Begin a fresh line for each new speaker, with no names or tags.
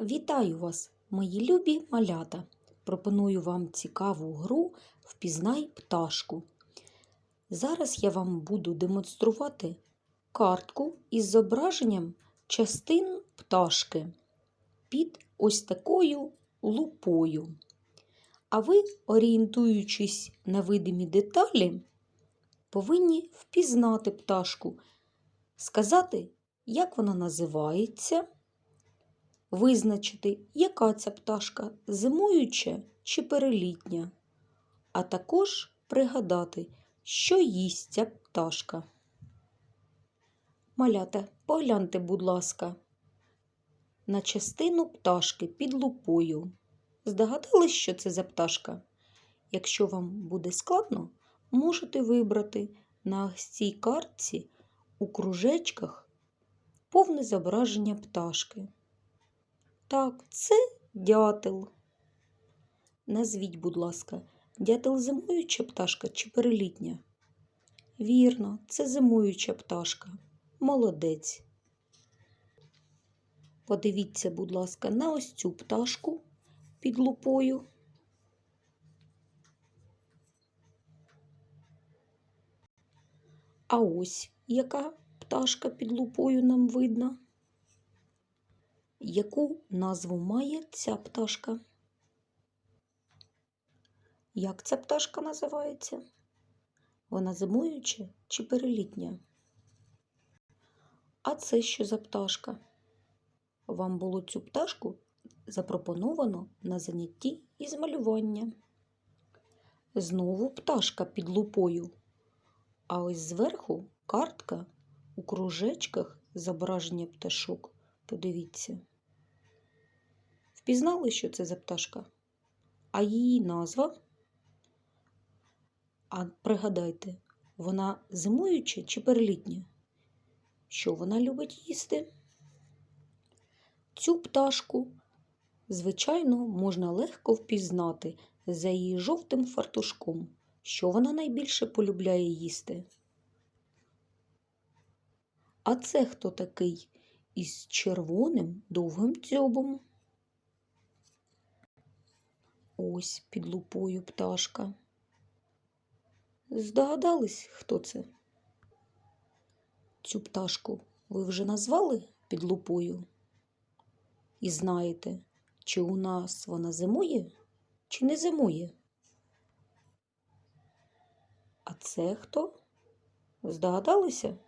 Вітаю вас, мої любі малята! Пропоную вам цікаву гру Впізнай пташку. Зараз я вам буду демонструвати картку із зображенням частин пташки під ось такою лупою. А ви, орієнтуючись на видимі деталі, повинні впізнати пташку, сказати, як вона називається визначити, яка ця пташка зимуюча чи перелітня, а також пригадати, що їсть ця пташка. Малята, погляньте, будь ласка, на частину пташки під лупою. Здогадались, що це за пташка? Якщо вам буде складно, можете вибрати на цій картці у кружечках повне зображення пташки. Так, це дятел. Назвіть, будь ласка, дятел зимуюча пташка чи перелітня? Вірно, це зимуюча пташка. Молодець. Подивіться, будь ласка, на ось цю пташку під лупою. А ось яка пташка під лупою нам видно. Яку назву має ця пташка? Як ця пташка називається? Вона зимуюча чи перелітня? А це що за пташка? Вам було цю пташку запропоновано на занятті із малювання. Знову пташка під лупою. А ось зверху картка у кружечках зображення пташок. Подивіться. Впізнали, що це за пташка? А її назва? А пригадайте, вона зимуюча чи перелітня? Що вона любить їсти? Цю пташку, звичайно, можна легко впізнати за її жовтим фартушком. Що вона найбільше полюбляє їсти? А це хто такий із червоним довгим дзьобом? Ось під лупою пташка. Здогадались, хто це? Цю пташку ви вже назвали під лупою? І знаєте, чи у нас вона зимує, чи не зимує? А це хто? Здогадалися?